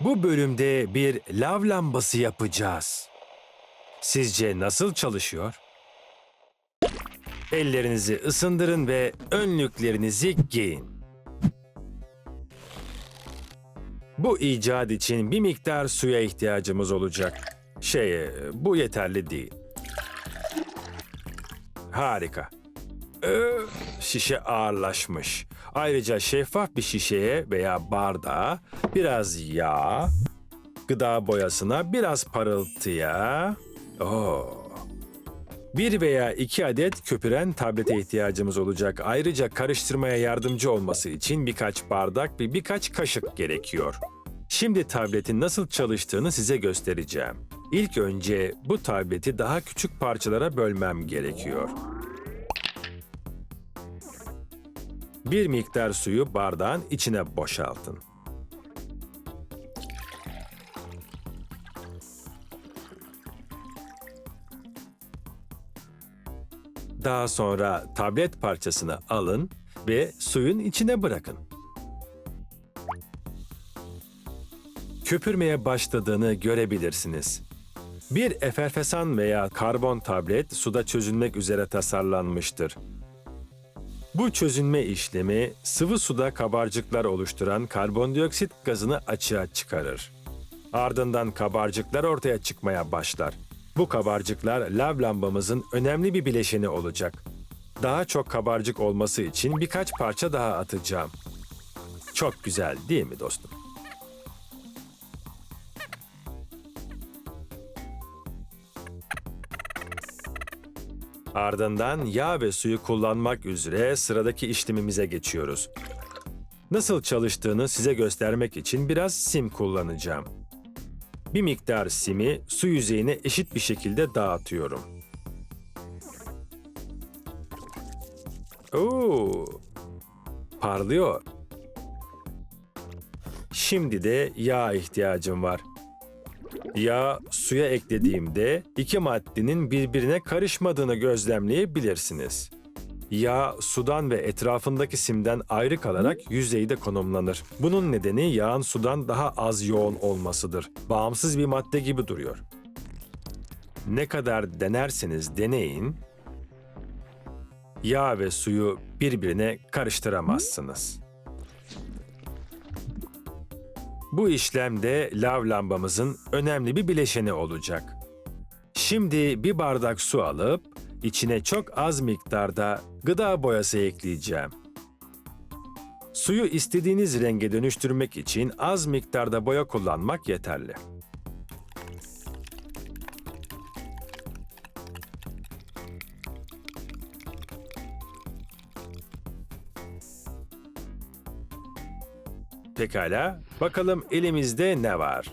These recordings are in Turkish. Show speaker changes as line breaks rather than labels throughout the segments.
Bu bölümde bir lav lambası yapacağız. Sizce nasıl çalışıyor? Ellerinizi ısındırın ve önlüklerinizi giyin. Bu icat için bir miktar suya ihtiyacımız olacak. Şey, bu yeterli değil. Harika. Ee, şişe ağırlaşmış. Ayrıca şeffaf bir şişeye veya bardağa biraz yağ, gıda boyasına biraz parıltıya. Oo. Bir veya iki adet köpüren tablete ihtiyacımız olacak. Ayrıca karıştırmaya yardımcı olması için birkaç bardak ve birkaç kaşık gerekiyor. Şimdi tabletin nasıl çalıştığını size göstereceğim. İlk önce bu tableti daha küçük parçalara bölmem gerekiyor. Bir miktar suyu bardağın içine boşaltın. Daha sonra tablet parçasını alın ve suyun içine bırakın. Köpürmeye başladığını görebilirsiniz. Bir eferfesan veya karbon tablet suda çözülmek üzere tasarlanmıştır. Bu çözünme işlemi sıvı suda kabarcıklar oluşturan karbondioksit gazını açığa çıkarır. Ardından kabarcıklar ortaya çıkmaya başlar. Bu kabarcıklar lav lambamızın önemli bir bileşeni olacak. Daha çok kabarcık olması için birkaç parça daha atacağım. Çok güzel değil mi dostum? Ardından yağ ve suyu kullanmak üzere sıradaki işlemimize geçiyoruz. Nasıl çalıştığını size göstermek için biraz sim kullanacağım. Bir miktar simi su yüzeyine eşit bir şekilde dağıtıyorum. Oo! Parlıyor. Şimdi de yağ ihtiyacım var. Yağ suya eklediğimde iki maddenin birbirine karışmadığını gözlemleyebilirsiniz. Yağ sudan ve etrafındaki simden ayrı kalarak yüzeyde konumlanır. Bunun nedeni yağın sudan daha az yoğun olmasıdır. Bağımsız bir madde gibi duruyor. Ne kadar denerseniz deneyin, yağ ve suyu birbirine karıştıramazsınız. Bu işlemde lav lambamızın önemli bir bileşeni olacak. Şimdi bir bardak su alıp içine çok az miktarda gıda boyası ekleyeceğim. Suyu istediğiniz renge dönüştürmek için az miktarda boya kullanmak yeterli. Pekala, bakalım elimizde ne var?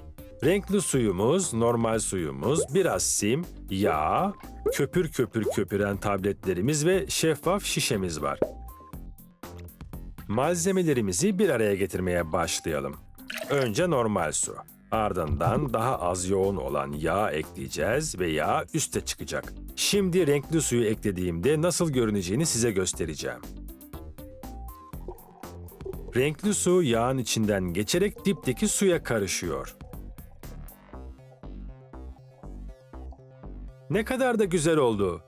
Renkli suyumuz, normal suyumuz, biraz sim, yağ, köpür köpür köpüren tabletlerimiz ve şeffaf şişemiz var. Malzemelerimizi bir araya getirmeye başlayalım. Önce normal su. Ardından daha az yoğun olan yağ ekleyeceğiz ve yağ üste çıkacak. Şimdi renkli suyu eklediğimde nasıl görüneceğini size göstereceğim. Renkli su yağın içinden geçerek dipteki suya karışıyor. Ne kadar da güzel oldu.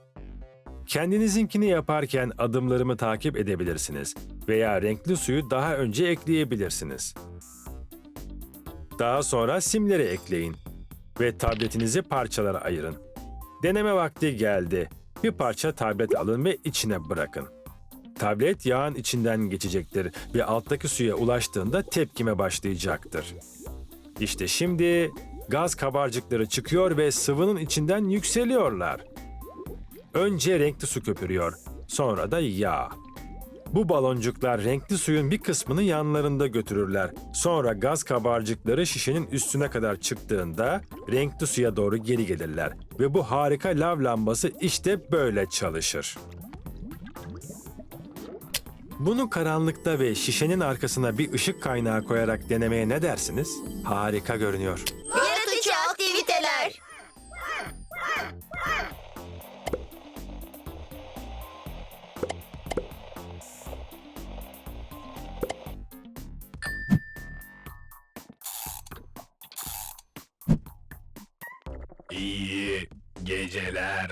Kendinizinkini yaparken adımlarımı takip edebilirsiniz veya renkli suyu daha önce ekleyebilirsiniz. Daha sonra simleri ekleyin ve tabletinizi parçalara ayırın. Deneme vakti geldi. Bir parça tablet alın ve içine bırakın. Tablet yağın içinden geçecektir ve alttaki suya ulaştığında tepkime başlayacaktır. İşte şimdi gaz kabarcıkları çıkıyor ve sıvının içinden yükseliyorlar. Önce renkli su köpürüyor, sonra da yağ. Bu baloncuklar renkli suyun bir kısmını yanlarında götürürler. Sonra gaz kabarcıkları şişenin üstüne kadar çıktığında renkli suya doğru geri gelirler. Ve bu harika lav lambası işte böyle çalışır. Bunu karanlıkta ve şişenin arkasına bir ışık kaynağı koyarak denemeye ne dersiniz? Harika görünüyor.
Yaratıcı aktiviteler.
İyi geceler.